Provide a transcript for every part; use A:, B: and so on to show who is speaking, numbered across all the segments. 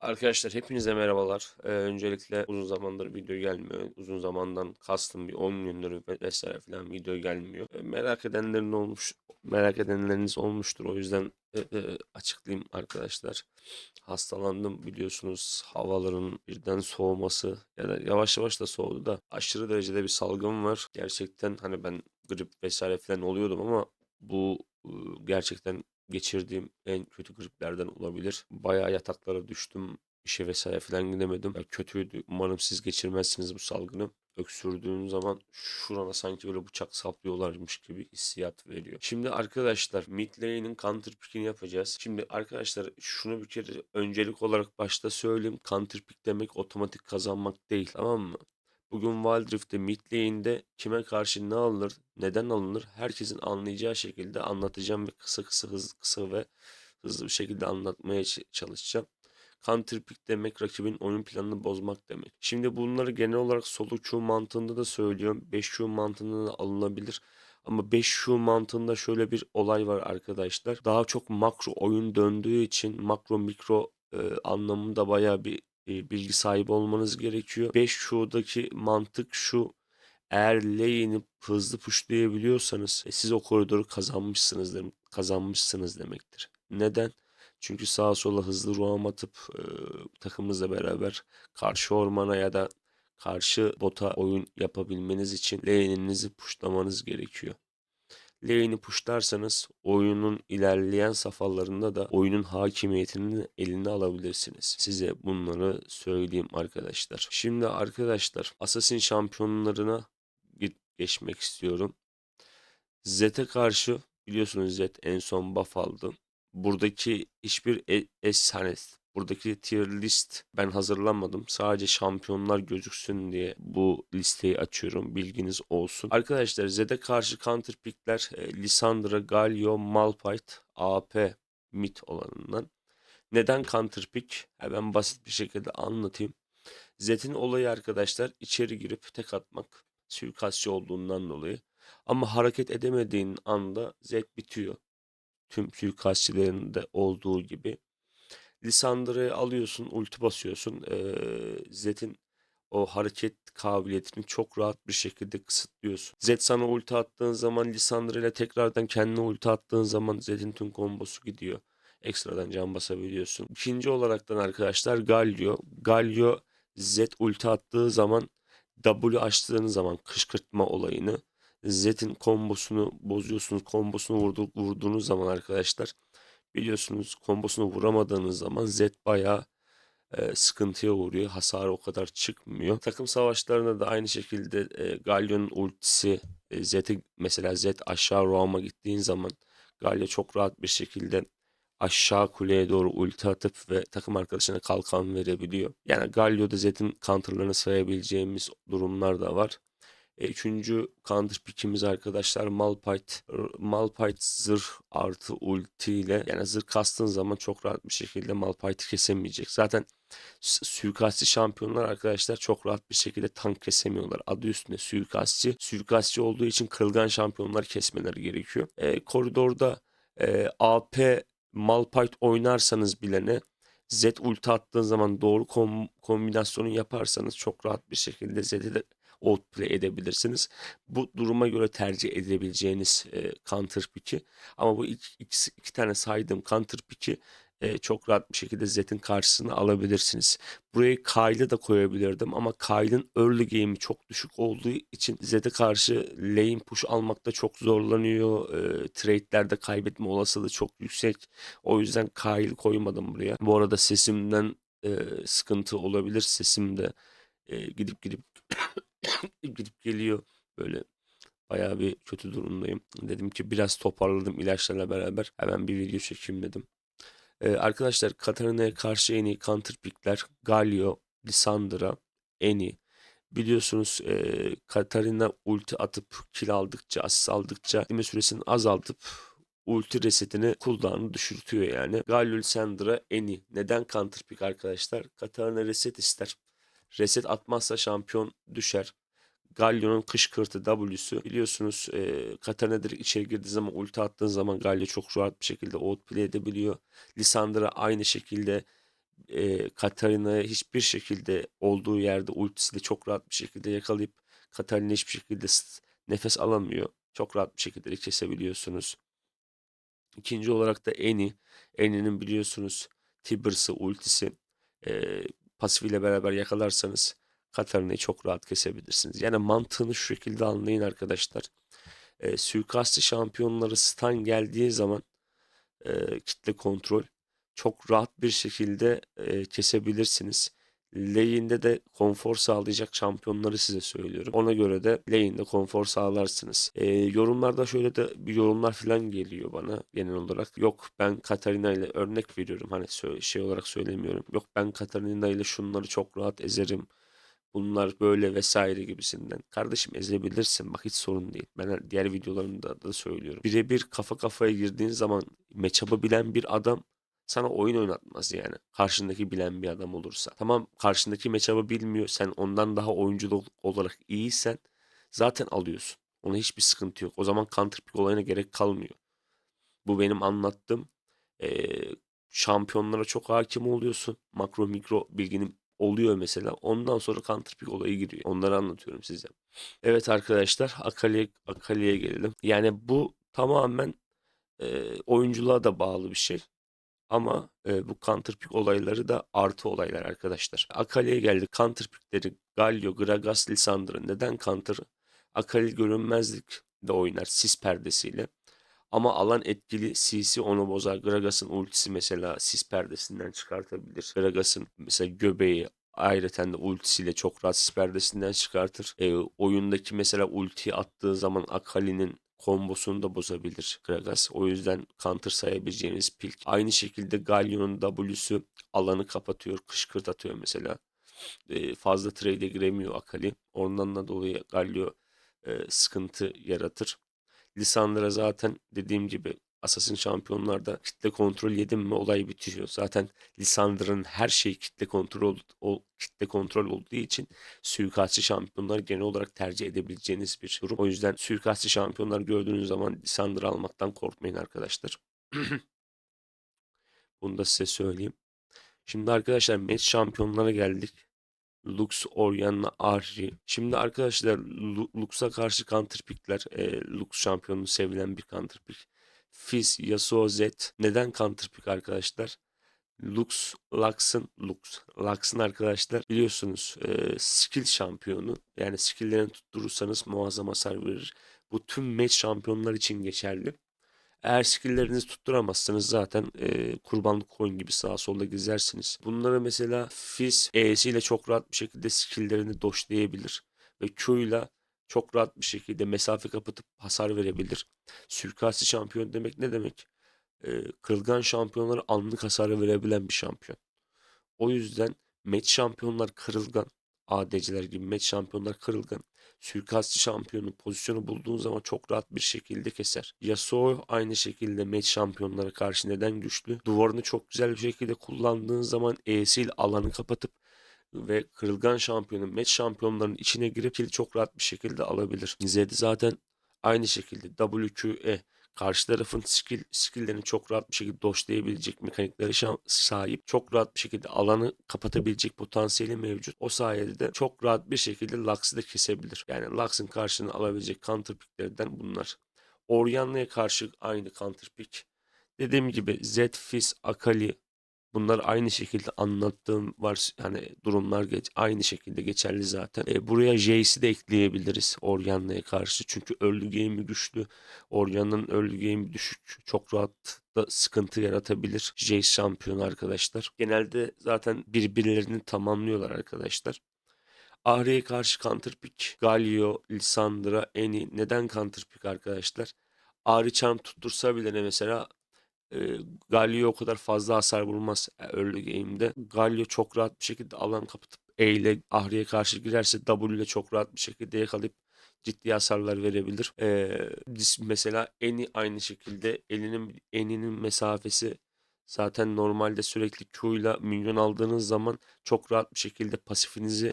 A: Arkadaşlar hepinize merhabalar. Ee, öncelikle uzun zamandır video gelmiyor. Uzun zamandan kastım bir 10 gündür ve- vesaire falan video gelmiyor. Ee, merak edenlerin olmuş, merak edenleriniz olmuştur. O yüzden e, e, açıklayayım arkadaşlar. Hastalandım biliyorsunuz havaların birden soğuması ya da yavaş yavaş da soğudu da aşırı derecede bir salgın var. Gerçekten hani ben grip vesaire falan oluyordum ama bu e, gerçekten geçirdiğim en kötü griplerden olabilir. Bayağı yataklara düştüm. İşe vesaire falan gidemedim. Ya kötüydü. Umarım siz geçirmezsiniz bu salgını. Öksürdüğün zaman şurana sanki böyle bıçak saplıyorlarmış gibi hissiyat veriyor. Şimdi arkadaşlar mid lane'in counter pick'ini yapacağız. Şimdi arkadaşlar şunu bir kere öncelik olarak başta söyleyeyim. Counter pick demek otomatik kazanmak değil tamam mı? Bugün Wild Rift'te mid lane'de kime karşı ne alınır, neden alınır herkesin anlayacağı şekilde anlatacağım ve kısa kısa hızlı kısa ve hızlı bir şekilde anlatmaya çalışacağım. Counter pick demek rakibin oyun planını bozmak demek. Şimdi bunları genel olarak solo queue mantığında da söylüyorum. 5 queue mantığında da alınabilir. Ama 5 queue mantığında şöyle bir olay var arkadaşlar. Daha çok makro oyun döndüğü için makro mikro e, anlamında bayağı bir bilgi sahibi olmanız gerekiyor. 5 Q'daki mantık şu. Eğer lane'i hızlı pushlayabiliyorsanız e, siz o koridoru kazanmışsınızdır, kazanmışsınız demektir. Neden? Çünkü sağa sola hızlı roam atıp e, takımınızla beraber karşı ormana ya da karşı bota oyun yapabilmeniz için lane'inizi pushlamanız gerekiyor. Lane'i pushlarsanız oyunun ilerleyen safhalarında da oyunun hakimiyetini eline alabilirsiniz. Size bunları söyleyeyim arkadaşlar. Şimdi arkadaşlar Assassin şampiyonlarına ge- geçmek istiyorum. Zed'e karşı biliyorsunuz Zed en son buff aldı. Buradaki hiçbir es hani buradaki tier list ben hazırlamadım. Sadece şampiyonlar gözüksün diye bu listeyi açıyorum. Bilginiz olsun. Arkadaşlar Zed'e karşı counter pickler e, Lissandra, Galio, Malphite, AP mid olanından. Neden counter pick? Hemen basit bir şekilde anlatayım. Zed'in olayı arkadaşlar içeri girip tek atmak. Suikastçı olduğundan dolayı. Ama hareket edemediğin anda Zed bitiyor. Tüm suikastçilerin de olduğu gibi. Lisandra'yı alıyorsun, ulti basıyorsun. Ee, Zed'in o hareket kabiliyetini çok rahat bir şekilde kısıtlıyorsun. Zed sana ulti attığın zaman Lisandra ile tekrardan kendine ulti attığın zaman Zed'in tüm kombosu gidiyor. Ekstradan can basabiliyorsun. İkinci olaraktan arkadaşlar Galio. Galio Zed ulti attığı zaman W açtığınız zaman kışkırtma olayını Zed'in kombosunu bozuyorsunuz. Kombosunu vurdu, vurduğunuz zaman arkadaşlar biliyorsunuz kombosunu vuramadığınız zaman Zed bayağı e, sıkıntıya uğruyor. Hasarı o kadar çıkmıyor. Takım savaşlarında da aynı şekilde e, Galio'nun ultisi e, Zed'i mesela Zed aşağı roam'a gittiğin zaman Galio çok rahat bir şekilde aşağı kuleye doğru ulti atıp ve takım arkadaşına kalkan verebiliyor. Yani Galio'da Zed'in counterlarını sayabileceğimiz durumlar da var. E, Üçüncü counter pickimiz arkadaşlar Malphite. Malphite zırh artı ulti ile yani zırh kastığın zaman çok rahat bir şekilde Malphite'i kesemeyecek. Zaten su- suikastçı şampiyonlar arkadaşlar çok rahat bir şekilde tank kesemiyorlar. Adı üstünde suikastçı. Suikastçı olduğu için kırılgan şampiyonlar kesmeleri gerekiyor. E, koridorda e, AP Malphite oynarsanız bilene Z ulti attığın zaman doğru kom- kombinasyonu yaparsanız çok rahat bir şekilde Z'de de outplay edebilirsiniz. Bu duruma göre tercih edebileceğiniz e, counter pick'i. Ama bu iki, ikisi, iki tane saydığım counter pick'i e, çok rahat bir şekilde Zed'in karşısına alabilirsiniz. Buraya Kyle'ı da koyabilirdim ama Kyle'ın early game'i çok düşük olduğu için Zed'e karşı lane push almakta çok zorlanıyor. E, trade'lerde kaybetme olasılığı çok yüksek. O yüzden Kyle koymadım buraya. Bu arada sesimden e, sıkıntı olabilir. Sesim de e, gidip gidip gidip geliyor. Böyle bayağı bir kötü durumdayım. Dedim ki biraz toparladım ilaçlarla beraber. Hemen bir video çekeyim dedim. Ee, arkadaşlar Katarina'ya karşı en iyi counter pickler Galio, Lissandra, Eni. Biliyorsunuz e, Katarina ulti atıp kill aldıkça, asist aldıkça dime süresini azaltıp ulti resetini cooldown'u düşürtüyor yani. Galio, Lissandra, Eni. Neden counter pick arkadaşlar? Katarina reset ister. Reset atmazsa şampiyon düşer. Galio'nun kışkırtı W'su biliyorsunuz e, Katarina direkt içeri girdiği zaman ulti attığın zaman Galio çok rahat bir şekilde outplay edebiliyor. Lissandra aynı şekilde e, Katarina'ya hiçbir şekilde olduğu yerde ultisiyle çok rahat bir şekilde yakalayıp Katarina hiçbir şekilde nefes alamıyor. Çok rahat bir şekilde kesebiliyorsunuz. İkinci olarak da Eni. Eni'nin biliyorsunuz Tibers'ı, ultisi e, pasifiyle beraber yakalarsanız Katarina'yı çok rahat kesebilirsiniz. Yani mantığını şu şekilde anlayın arkadaşlar. E, suikastçı şampiyonları stun geldiği zaman e, kitle kontrol çok rahat bir şekilde e, kesebilirsiniz. Lane'de de konfor sağlayacak şampiyonları size söylüyorum. Ona göre de lane'de konfor sağlarsınız. E, yorumlarda şöyle de bir yorumlar falan geliyor bana genel olarak. Yok ben Katarina ile örnek veriyorum. Hani şey olarak söylemiyorum. Yok ben Katarina ile şunları çok rahat ezerim. Bunlar böyle vesaire gibisinden. Kardeşim ezebilirsin. Bak hiç sorun değil. Ben diğer videolarımda da söylüyorum. Birebir kafa kafaya girdiğin zaman matchup'ı bilen bir adam sana oyun oynatmaz yani. Karşındaki bilen bir adam olursa. Tamam karşındaki matchup'ı bilmiyor. Sen ondan daha oyuncu olarak iyiysen zaten alıyorsun. Ona hiçbir sıkıntı yok. O zaman counter pick olayına gerek kalmıyor. Bu benim anlattığım eee, şampiyonlara çok hakim oluyorsun. Makro mikro bilginin oluyor mesela. Ondan sonra counter pick olayı giriyor. Onları anlatıyorum size. Evet arkadaşlar Akali'ye Akali'ye gelelim. Yani bu tamamen eee, oyunculuğa da bağlı bir şey. Ama e, bu counter pick olayları da artı olaylar arkadaşlar. Akali'ye geldik. Counter pickleri Galio, Gragas, Lisandro. Neden counter? Akali görünmezlik de oynar sis perdesiyle. Ama alan etkili CC onu bozar. Gragas'ın ultisi mesela sis perdesinden çıkartabilir. Gragas'ın mesela göbeği ayrıca de ultisiyle çok rahat sis perdesinden çıkartır. E, oyundaki mesela ulti attığı zaman Akali'nin kombosunu da bozabilir Gragas. O yüzden counter sayabileceğiniz pilk. Aynı şekilde Galion'un W'su alanı kapatıyor, kışkırt atıyor mesela. E, fazla trade'e giremiyor Akali. Ondan da dolayı Galio e, sıkıntı yaratır. Lisandra zaten dediğim gibi Assassin şampiyonlarda kitle kontrol yedim mi olay bitiyor. Zaten Lisandra'nın her şeyi kitle kontrol o kitle kontrol olduğu için suikastçı şampiyonlar genel olarak tercih edebileceğiniz bir durum. O yüzden suikastçı şampiyonlar gördüğünüz zaman Lisandra almaktan korkmayın arkadaşlar. Bunu da size söyleyeyim. Şimdi arkadaşlar match şampiyonlara geldik. Lux, Orianna, Ahri. Şimdi arkadaşlar Lu- Lux'a karşı counter pickler. E, Lux şampiyonu sevilen bir counter pick. Fizz, Yasuo, Zed. Neden counter arkadaşlar? Lux, Lux'ın Lux, Lux'ın arkadaşlar biliyorsunuz e, skill şampiyonu. Yani skill'lerini tutturursanız muazzam hasar verir. Bu tüm match şampiyonlar için geçerli. Eğer skill'lerinizi tutturamazsanız zaten e, kurbanlık coin gibi sağa solda gezersiniz. Bunları mesela Fizz E'siyle çok rahat bir şekilde skill'lerini doşlayabilir. Ve Q ile çok rahat bir şekilde mesafe kapatıp hasar verebilir. Suikastçı şampiyon demek ne demek? E, kırılgan şampiyonlara anlık hasar verebilen bir şampiyon. O yüzden match şampiyonlar kırılgan. ADC'ler gibi match şampiyonlar kırılgan. Suikastçı şampiyonu pozisyonu bulduğun zaman çok rahat bir şekilde keser. Yasuo aynı şekilde match şampiyonlara karşı neden güçlü? Duvarını çok güzel bir şekilde kullandığın zaman E'siyle alanı kapatıp ve kırılgan şampiyonun match şampiyonların içine girip çok rahat bir şekilde alabilir. Zed zaten aynı şekilde WQE karşı tarafın skill skill'lerini çok rahat bir şekilde doşlayabilecek mekaniklere sahip. Çok rahat bir şekilde alanı kapatabilecek potansiyeli mevcut. O sayede de çok rahat bir şekilde Lux'ı da kesebilir. Yani Lux'ın karşılığını alabilecek counter picklerden bunlar. Orianna'ya karşı aynı counter pick. Dediğim gibi Zed, Fizz, Akali Bunlar aynı şekilde anlattığım var hani durumlar geç, aynı şekilde geçerli zaten. E, buraya Jace'i de ekleyebiliriz Orianna'ya karşı. Çünkü early game'i güçlü. Orianna'nın early game'i düşük. Çok rahat da sıkıntı yaratabilir. Jace şampiyon arkadaşlar. Genelde zaten birbirlerini tamamlıyorlar arkadaşlar. Ahri'ye karşı counter pick. Galio, Lissandra, Eni. Neden counter pick arkadaşlar? Ahri charm tuttursa bile ne mesela e, Galio o kadar fazla hasar vurmaz early game'de. Galio çok rahat bir şekilde alan kapatıp E ile Ahri'ye karşı girerse W ile çok rahat bir şekilde yakalayıp ciddi hasarlar verebilir. Ee, mesela Eni aynı şekilde elinin eninin mesafesi zaten normalde sürekli Q ile minyon aldığınız zaman çok rahat bir şekilde pasifinizi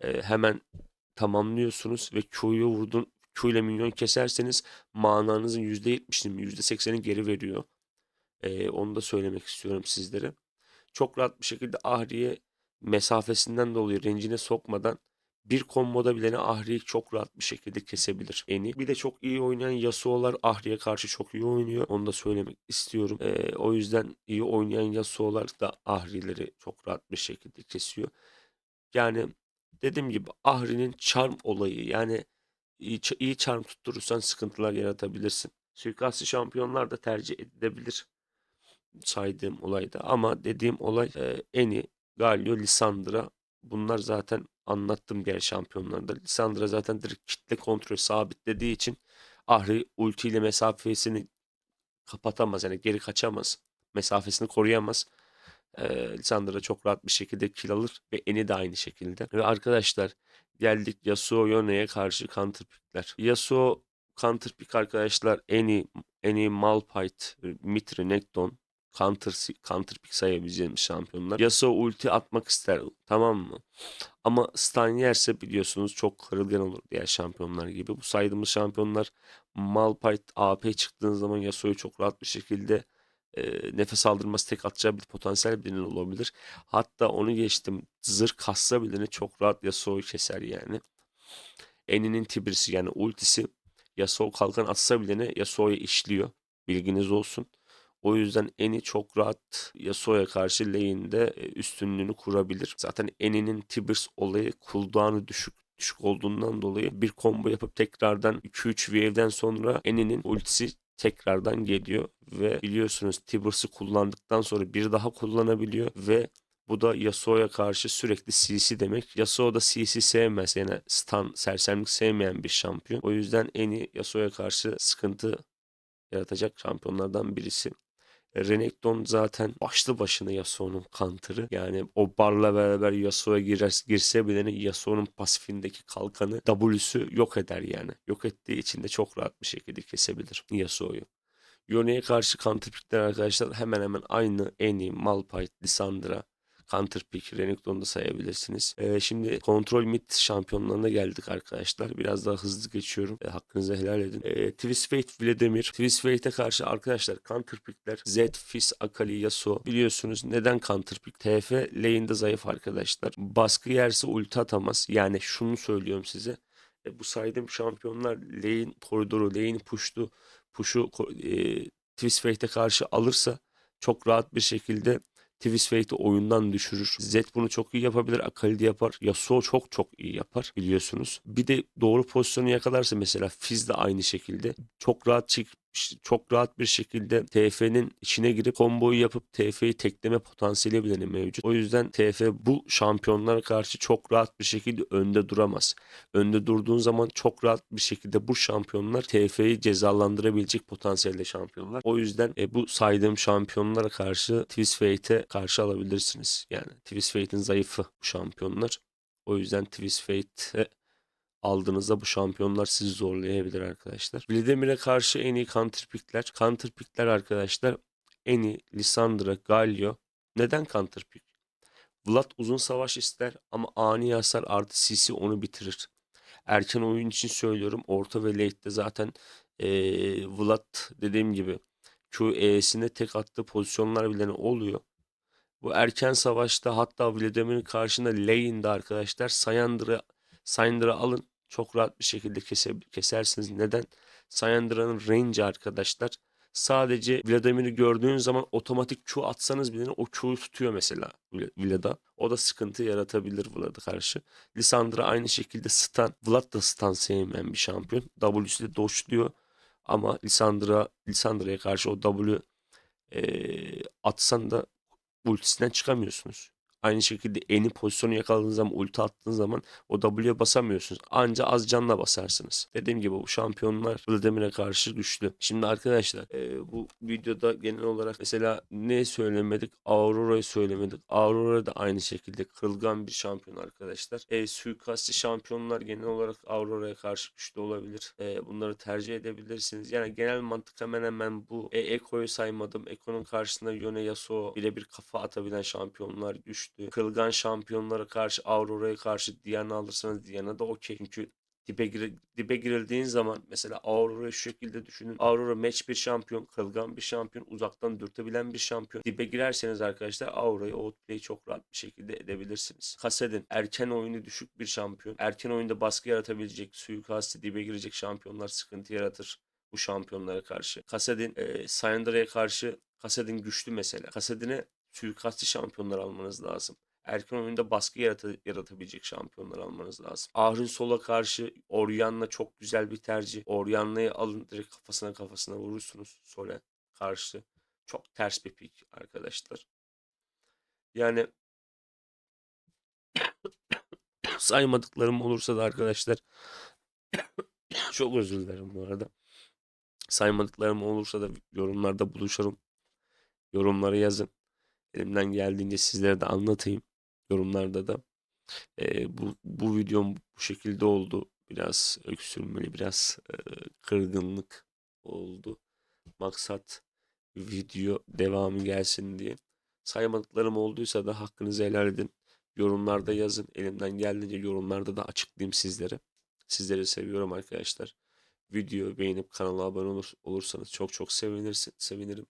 A: e, hemen tamamlıyorsunuz ve Q'yu vurdun Q ile minyon keserseniz mananızın %70'ini %80'ini geri veriyor. Ee, onu da söylemek istiyorum sizlere. çok rahat bir şekilde Ahri'ye mesafesinden dolayı rencine sokmadan bir komboda bilene Ahri'yi çok rahat bir şekilde kesebilir Eni. Bir de çok iyi oynayan Yasuo'lar Ahri'ye karşı çok iyi oynuyor. Onu da söylemek istiyorum. Ee, o yüzden iyi oynayan Yasuo'lar da Ahri'leri çok rahat bir şekilde kesiyor. Yani dediğim gibi Ahri'nin charm olayı yani iyi, iyi charm tutturursan sıkıntılar yaratabilirsin. Suikastçı şampiyonlar da tercih edilebilir saydığım olayda ama dediğim olay e, Eni, Galio, Lisandra bunlar zaten anlattım diğer şampiyonlarda. Lisandra zaten direkt kitle kontrolü sabitlediği için Ahri ultiyle mesafesini kapatamaz yani geri kaçamaz. Mesafesini koruyamaz. Ee, Lisandra çok rahat bir şekilde kill alır ve Eni de aynı şekilde. Ve arkadaşlar geldik Yasuo Yone'ye karşı counter pickler. Yasuo counter pick arkadaşlar Eni, Eni Malphite, Mitri, Nekton counter, counter pick sayabileceğimiz şampiyonlar. Yasuo ulti atmak ister tamam mı? Ama stun yerse biliyorsunuz çok kırılgan olur diğer şampiyonlar gibi. Bu saydığımız şampiyonlar Malphite AP çıktığın zaman Yasuo'yu çok rahat bir şekilde e, nefes aldırması tek atacağı bir potansiyel birinin olabilir. Hatta onu geçtim. Zırh kassa bileni çok rahat Yasuo'yu keser yani. Eni'nin Tibirisi yani ultisi Yasuo kalkan atsa bilene Yasuo'ya işliyor. Bilginiz olsun. O yüzden Eni çok rahat Yasuo'ya karşı lane'de e, üstünlüğünü kurabilir. Zaten Eni'nin Tibbers olayı cooldown'u düşük düşük olduğundan dolayı bir combo yapıp tekrardan 2-3 wave'den sonra Eni'nin ultisi tekrardan geliyor ve biliyorsunuz Tibbers'ı kullandıktan sonra bir daha kullanabiliyor ve bu da Yasuo'ya karşı sürekli CC demek. Yasuo da CC sevmez. Yani stun, sersemlik sevmeyen bir şampiyon. O yüzden Eni Yasuo'ya karşı sıkıntı yaratacak şampiyonlardan birisi. Renekton zaten başlı başına Yasuo'nun counter'ı. Yani o barla beraber Yasuo'ya girse bile Yasuo'nun pasifindeki kalkanı W'sü yok eder yani. Yok ettiği için de çok rahat bir şekilde kesebilir Yasuo'yu. Yone'ye karşı counterpickler arkadaşlar hemen hemen aynı Eni, Malphite, Lissandra, Counterpick, Renekton'u da sayabilirsiniz. Ee, şimdi kontrol mid şampiyonlarına geldik arkadaşlar. Biraz daha hızlı geçiyorum. E, hakkınızı helal edin. E, Twist Fate, Vladimir. Twist Fate'e karşı arkadaşlar Counterpick'ler Zed, Fizz, Akali, Yasuo. Biliyorsunuz neden Counterpick? TF lane'de zayıf arkadaşlar. Baskı yerse ulti atamaz. Yani şunu söylüyorum size. E, bu saydığım şampiyonlar lane koridoru, lane push'tu. Push'u e, Twist Fate'e karşı alırsa çok rahat bir şekilde Twist oyundan düşürür. Zed bunu çok iyi yapabilir. Akali de yapar. Yasuo çok çok iyi yapar biliyorsunuz. Bir de doğru pozisyonu yakalarsa mesela Fizz de aynı şekilde çok rahat çık çok rahat bir şekilde TF'nin içine girip komboyu yapıp TF'yi tekleme potansiyeli bile mevcut. O yüzden TF bu şampiyonlara karşı çok rahat bir şekilde önde duramaz. Önde durduğun zaman çok rahat bir şekilde bu şampiyonlar TF'yi cezalandırabilecek potansiyelde şampiyonlar. O yüzden e, bu saydığım şampiyonlara karşı Twist Fate'e karşı alabilirsiniz. Yani Twist Fate'in zayıfı bu şampiyonlar. O yüzden Twist Fate'e aldığınızda bu şampiyonlar sizi zorlayabilir arkadaşlar. Vladimir'e karşı en iyi counterpickler. Counterpickler arkadaşlar en iyi Lissandra, Galio. Neden counterpick? Vlad uzun savaş ister ama ani hasar artı CC onu bitirir. Erken oyun için söylüyorum. Orta ve late'de zaten ee, Vlad dediğim gibi QE'sine tek attığı pozisyonlar bile oluyor. Bu erken savaşta hatta Vladimir'in karşında lane'de arkadaşlar Sayandra'ı Syndra'ı alın. Çok rahat bir şekilde kese, kesersiniz. Neden? Syndra'nın range arkadaşlar. Sadece Vladimir'i gördüğün zaman otomatik Q atsanız bile o Q'yu tutuyor mesela Vlad'a. O da sıkıntı yaratabilir Vlad'a karşı. Lissandra aynı şekilde stun. Vlad da stun sevmeyen bir şampiyon. W'si de doşluyor. Ama Lissandra, Lissandra'ya karşı o W e, atsan da ultisinden çıkamıyorsunuz. Aynı şekilde eni pozisyonu yakaladığınız zaman ulti attığınız zaman o W'ye basamıyorsunuz. Anca az canla basarsınız. Dediğim gibi bu şampiyonlar Vladimir'e karşı güçlü. Şimdi arkadaşlar e, bu videoda genel olarak mesela ne söylemedik? Aurora'yı söylemedik. Aurora da aynı şekilde kırılgan bir şampiyon arkadaşlar. E, suikastçı şampiyonlar genel olarak Aurora'ya karşı güçlü olabilir. E, bunları tercih edebilirsiniz. Yani genel mantık hemen hemen bu. E, Eko'yu saymadım. Eko'nun karşısında Yone Yasuo birebir kafa atabilen şampiyonlar güçlü. Kırılgan şampiyonlara karşı Aurora'ya karşı Diana alırsanız Diana da okey. Çünkü dibe, gir- dibe girildiğin zaman mesela Aurora'yı şu şekilde düşünün. Aurora match bir şampiyon, kırılgan bir şampiyon, uzaktan dürtebilen bir şampiyon. Dibe girerseniz arkadaşlar Aurora'yı outplay çok rahat bir şekilde edebilirsiniz. Kassadin erken oyunu düşük bir şampiyon. Erken oyunda baskı yaratabilecek, suikasti dibe girecek şampiyonlar sıkıntı yaratır bu şampiyonlara karşı. Kassadin e, Syndra'ya karşı Kassadin güçlü mesela. Kassadin'e suikastçı şampiyonlar almanız lazım erken oyunda baskı yarata- yaratabilecek şampiyonlar almanız lazım. Ahrin Sol'a karşı Orion'la çok güzel bir tercih. Orion'la'yı alın direkt kafasına kafasına vurursunuz Sol'e karşı. Çok ters bir pick arkadaşlar. Yani saymadıklarım olursa da arkadaşlar çok özür dilerim bu arada. Saymadıklarım olursa da yorumlarda buluşalım. Yorumları yazın. Elimden geldiğince sizlere de anlatayım. Yorumlarda da. Ee, bu, bu videom bu şekilde oldu. Biraz öksürmeli, biraz e, kırgınlık oldu. Maksat video devamı gelsin diye. Saymadıklarım olduysa da hakkınızı helal edin. Yorumlarda yazın. Elimden geldiğince yorumlarda da açıklayayım sizlere. Sizleri seviyorum arkadaşlar. Video beğenip kanala abone olur, olursanız çok çok sevinirsin, sevinirim.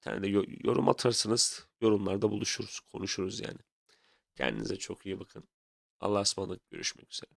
A: Tane de yo- yorum atarsınız. Yorumlarda buluşuruz, konuşuruz yani. Kendinize çok iyi bakın. Allah'a ısmarladık. Görüşmek üzere.